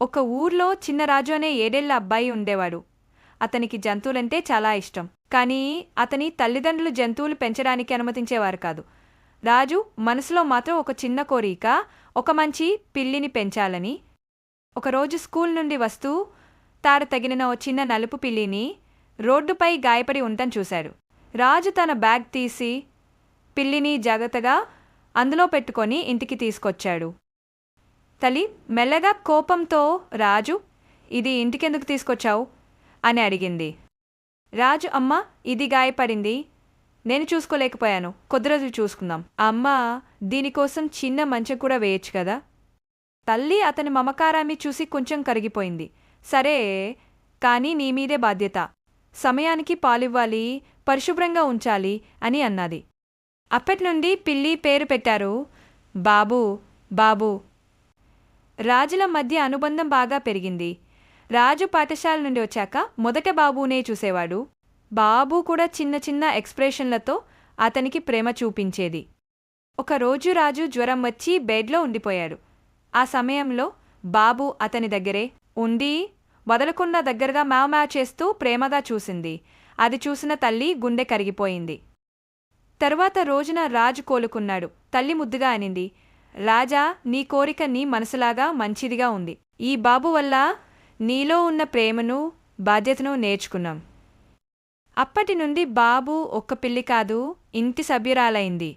ఒక ఊర్లో చిన్న రాజు అనే ఏడేళ్ళ అబ్బాయి ఉండేవాడు. అతనికి జంతువులంటే చాలా ఇష్టం. కానీ అతని తల్లిదండ్రులు జంతువులు పెంచడానికి అనుమతించేవారు కాదు. రాజు మనసులో మాత్రం ఒక చిన్న కోరిక ఒక మంచి పిల్లిని పెంచాలని. ఒకరోజు స్కూల్ నుండి వస్తూ తార తగిలిన ఓ చిన్న నలుపు పిల్లిని రోడ్డుపై గాయపడి ఉండటం చూశాడు రాజు తన బ్యాగ్ తీసి పిల్లిని జాగ్రత్తగా అందులో పెట్టుకొని ఇంటికి తీసుకొచ్చాడు. తల్లి మెల్లగా కోపంతో రాజు ఇది ఇంటికెందుకు తీసుకొచ్చావు? అని అడిగింది. రాజు అమ్మ ఇది గాయపడింది. నేను చూసుకోలేకపోయాను. కొద్ది రోజులు చూసుకుందాం. అమ్మ దీనికోసం చిన్న మంచం కూడా వేయచ్చు కదా? తల్లి అతని మమకారాన్ని చూసి కొంచెం కరిగిపోయింది. సరే కానీ నీ మీదే బాధ్యత. సమయానికి పాలివ్వాలి పరిశుభ్రంగా ఉంచాలి అని అన్నది. అప్పటి నుండి పిల్లి పేరు పెట్టారు. బాబు బాబు రాజుల మధ్య అనుబంధం బాగా పెరిగింది. రాజు పాఠశాల నుండి వచ్చాక మొదట బాబునే చూసేవాడు. బాబు కూడా చిన్న చిన్న ఎక్స్ప్రెషన్లతో అతనికి ప్రేమ చూపించేది. ఒకరోజు రాజు జ్వరం వచ్చి బెడ్లో ఉండిపోయాడు. ఆ సమయంలో బాబు అతని దగ్గరే ఉండి వదలకున్న దగ్గరగా మ్యావ్ మ్యావ్ చేస్తూ ప్రేమగా చూసింది. అది చూసిన తల్లి గుండె కరిగిపోయింది. తరువాత రోజున రాజు కోలుకున్నాడు. తల్లి ముద్దుగా అనింది. రాజా నీ కోరిక నీ మనసులాగా మంచిదిగా ఉంది. ఈ బాబు వల్ల నీలో ఉన్న ప్రేమను బాధ్యతను నేర్చుకున్నాం. అప్పటి నుండి బాబు ఒక్క పిల్లి కాదు ఇంటి సభ్యురాలైంది.